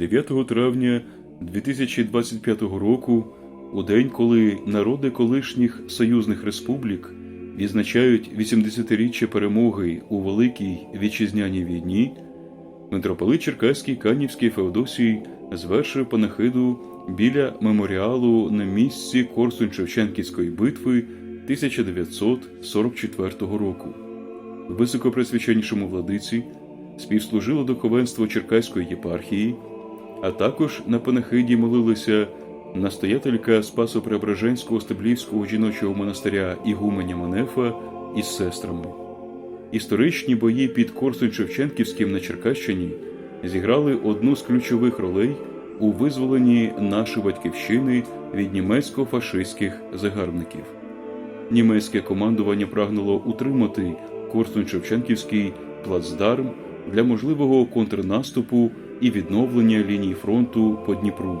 9 травня 2025 року, у день, коли народи колишніх союзних республік відзначають 80-річчя перемоги у Великій Вітчизняній війні, митрополит Черкаський Канівський Феодосій звершив панахиду біля меморіалу на місці Корсунь-Шевченківської битви 1944 року. Високопресвященнішому владиці співслужило духовенство Черкаської єпархії, а також на панахиді молилися настоятелька Спасо-Преображенського Стеблівського жіночого монастиря Ігуменя Манефа із сестрами. Історичні бої під Корсунь-Шевченківським на Черкащині зіграли одну з ключових ролей у визволенні нашої батьківщини від німецько-фашистських загарбників. Німецьке командування прагнуло утримати Корсунь-Шевченківський плацдарм для можливого контрнаступу і відновлення ліній фронту по Дніпру.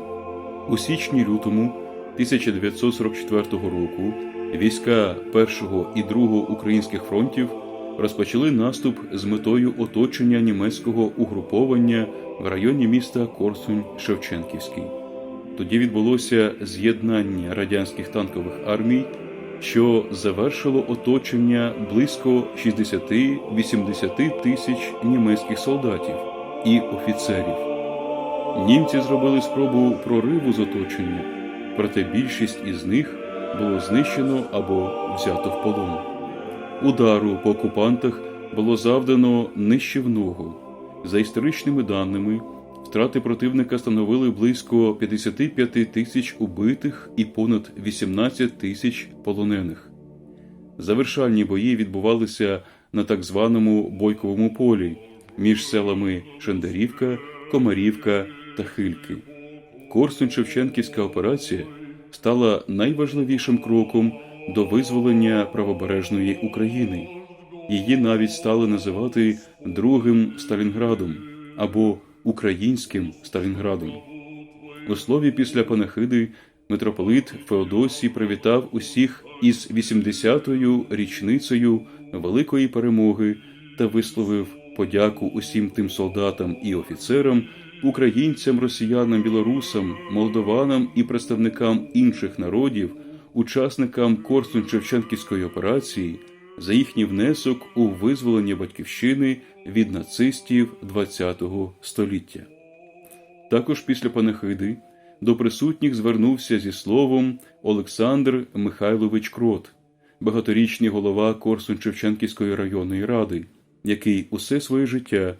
У січні-лютому 1944 року війська Першого і Другого українських фронтів розпочали наступ з метою оточення німецького угруповання в районі міста Корсунь-Шевченківський. Тоді відбулося з'єднання радянських танкових армій, що завершило оточення близько 60-80 тисяч німецьких солдатів і офіцерів. Німці зробили спробу прориву з оточення, проте більшість із них було знищено або взято в полон. Удару по окупантах було завдано нищівного. За історичними даними, втрати противника становили близько 55 тисяч убитих і понад 18 тисяч полонених. Завершальні бої відбувалися на так званому Бойковому полі між селами Шендарівка, Комарівка та Хильки. Корсунь-Шевченківська операція стала найважливішим кроком до визволення правобережної України. Її навіть стали називати Другим Сталінградом або Українським Сталінградом. У слові після панахиди митрополит Феодосій привітав усіх із 80-ю річницею великої перемоги та висловив подяку усім тим солдатам і офіцерам, українцям, росіянам, білорусам, молдованам і представникам інших народів, учасникам Корсунь-Шевченківської операції за їхній внесок у визволення батьківщини від нацистів ХХ століття. Також після панахиди до присутніх звернувся зі словом Олександр Михайлович Крот, багаторічний голова Корсунь-Шевченківської районної ради, який усе своє життя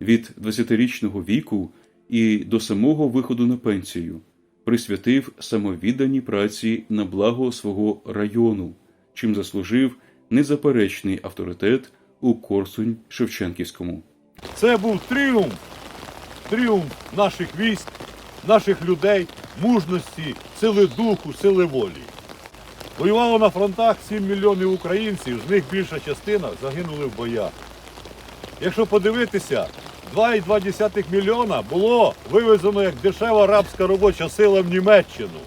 від 20-річного віку і до самого виходу на пенсію присвятив самовідданій праці на благо свого району, чим заслужив незаперечний авторитет у Корсунь-Шевченківському. Це був тріумф, тріумф наших військ, наших людей, мужності, сили духу, сили волі. Воювало на фронтах 7 мільйонів українців, з них більша частина загинули в боях. Якщо подивитися, 2,2 мільйона було вивезено як дешева рабська робоча сила в Німеччину.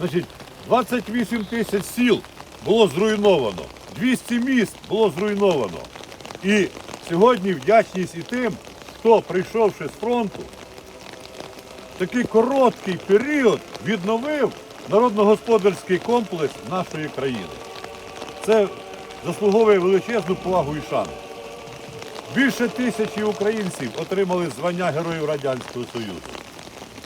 Значить, 28 тисяч сіл було зруйновано, 200 міст було зруйновано. І сьогодні вдячність і тим, хто, прийшовши з фронту, в такий короткий період відновив народно-господарський комплекс нашої країни. Це заслуговує величезну повагу і шану. Більше тисячі українців отримали звання Героїв Радянського Союзу.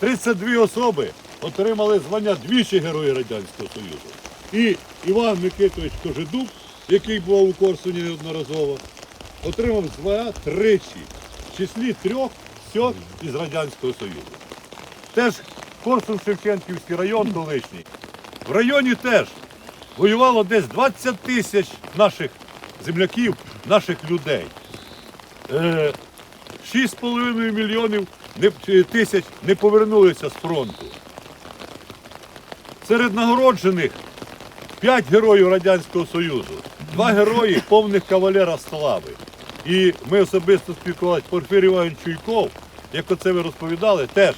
32 особи отримали звання двічі Герої Радянського Союзу. І Іван Микитович Кожедуб, який був у Корсуні неодноразово, отримав звання тричі, в числі трьох всьох із Радянського Союзу. Теж Корсун-Шевченківський район колишній. В районі теж воювало десь 20 тисяч наших земляків, наших людей. Е, 6,5 мільйонів тисяч не повернулися з фронту. Серед нагороджених 5 героїв Радянського Союзу, два герої повних кавалера слави. І ми особисто спілкувалися Порфір Іванович Чуйков, як оце ви розповідали, теж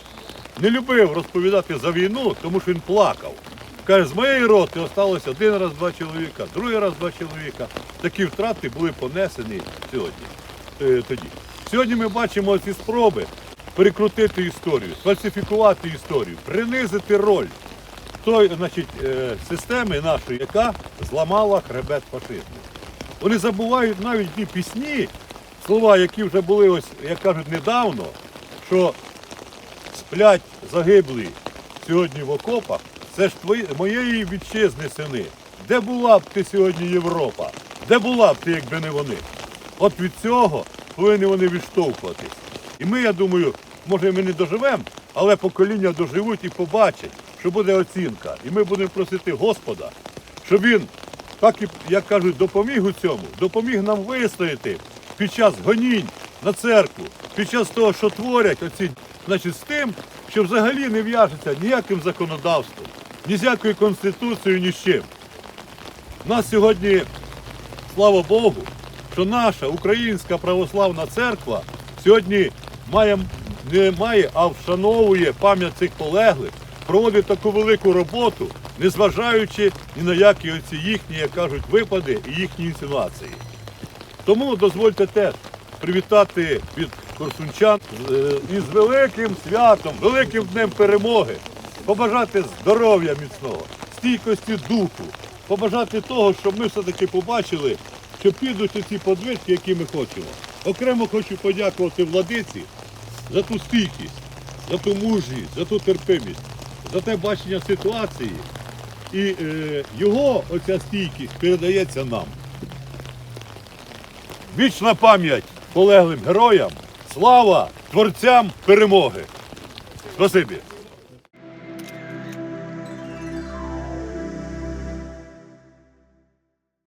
не любив розповідати за війну, тому що він плакав. Каже, з моєї роти осталося один раз два чоловіка, другий раз два чоловіка. Такі втрати були понесені сьогодні. Е, тоді. Сьогодні ми бачимо ці спроби перекрутити історію, сфальсифікувати історію, принизити роль той, значить, е, системи нашої, яка зламала хребет фашизму. Вони забувають навіть ті пісні, слова, які вже були, ось, як кажуть, недавно, що сплять загиблі сьогодні в окопах, це ж твої, моєї вітчизни сини. Де була б ти сьогодні Європа? Де була б ти, якби не вони? От від цього повинні вони відштовхуватись. І ми, я думаю, може ми не доживемо, але покоління доживуть і побачать, що буде оцінка. І ми будемо просити Господа, щоб він, так і, як кажуть, допоміг у цьому, допоміг нам вистояти під час гонінь на церкву, під час того, що творять оці, значить, з тим, що взагалі не в'яжеться ніяким законодавством, ні з якою конституцією, ні з чим. У нас сьогодні, слава Богу, що наша українська православна церква сьогодні має, не має, а вшановує пам'ять цих полеглих, проводить таку велику роботу, незважаючи ні на які оці їхні, як кажуть, випади і їхні інсинуації. Тому дозвольте теж привітати від корсунчан е, із великим святом, великим днем перемоги, побажати здоров'я міцного, стійкості духу, побажати того, щоб ми все-таки побачили, що підуть ці подвижки, які ми хочемо. Окремо хочу подякувати владиці за ту стійкість, за ту мужність, за ту терпимість, за те бачення ситуації. І е, його оця стійкість передається нам. Вічна пам'ять полеглим героям, слава творцям перемоги. Спасибі.